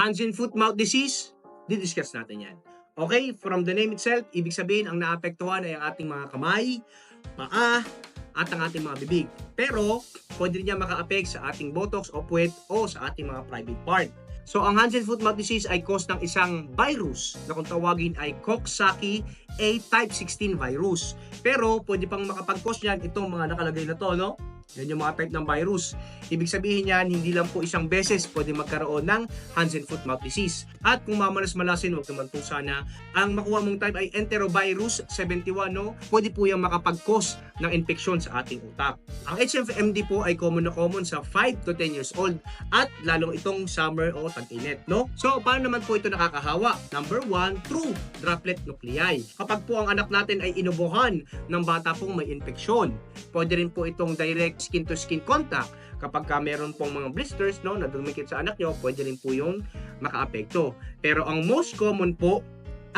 Hands and foot mouth disease, didiscuss natin yan. Okay, from the name itself, ibig sabihin ang naapektuhan ay ang ating mga kamay, paa, at ang ating mga bibig. Pero, pwede rin niya maka-affect sa ating buttocks o puwet o sa ating mga private part. So, ang hands and foot mouth disease ay cause ng isang virus na kung tawagin ay Coxsackie A type 16 virus. Pero, pwede pang makapag-cause niyan itong mga nakalagay na to, no? Yan yung mga type ng virus. Ibig sabihin niyan, hindi lang po isang beses pwede magkaroon ng hands and foot mouth disease. At kung mamalas-malasin, wag naman po sana, ang makuha mong type ay enterovirus 71, no? Pwede po yung makapag-cause ng infeksyon sa ating utak. Ang HFMD po ay common na common sa 5 to 10 years old at lalong itong summer o tag-init, no? So, paano naman po ito nakakahawa? Number 1, through droplet nuclei. Kapag po ang anak natin ay inubuhan ng bata pong may infeksyon, pwede rin po itong direct skin to skin contact. Kapag ka meron pong mga blisters no, na dumikit sa anak nyo, pwede rin po yung makaapekto. Pero ang most common po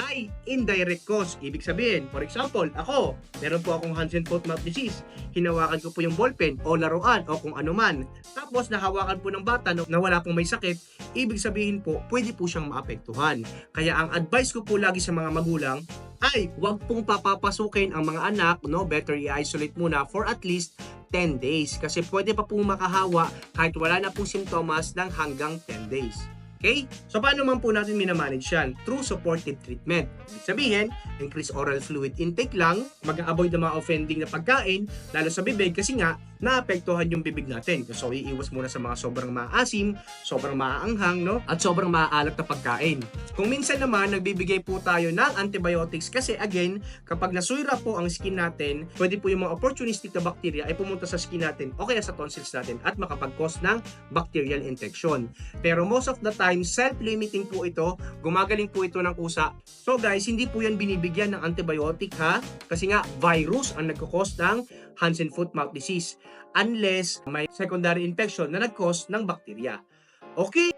ay indirect cause. Ibig sabihin, for example, ako, meron po akong hands and foot mouth disease. Hinawakan ko po yung ballpen o laruan o kung ano man. Tapos nahawakan po ng bata no, na wala pong may sakit. Ibig sabihin po, pwede po siyang maapektuhan. Kaya ang advice ko po lagi sa mga magulang ay huwag pong papapasukin ang mga anak, no? Better i-isolate muna for at least 10 days kasi pwede pa pong makahawa kahit wala na pong simptomas ng hanggang 10 days. Okay? So, paano man po natin minamanage yan? Through supportive treatment. Ibig sabihin, increase oral fluid intake lang, mag-avoid ng mga offending na pagkain, lalo sa bibig kasi nga, naapektuhan yung bibig natin. So, iiwas muna sa mga sobrang maasim, sobrang maaanghang, no? At sobrang maaalat na pagkain. Kung minsan naman, nagbibigay po tayo ng antibiotics kasi again, kapag nasuyra po ang skin natin, pwede po yung mga opportunistic na bacteria ay pumunta sa skin natin o kaya sa tonsils natin at makapag-cause ng bacterial infection. Pero most of the time, self-limiting po ito, gumagaling po ito ng kusa. So guys, hindi po yan binibigyan ng antibiotic ha, kasi nga virus ang nagkakos ng hands and foot mouth disease unless may secondary infection na nag-cause ng bacteria. Okay?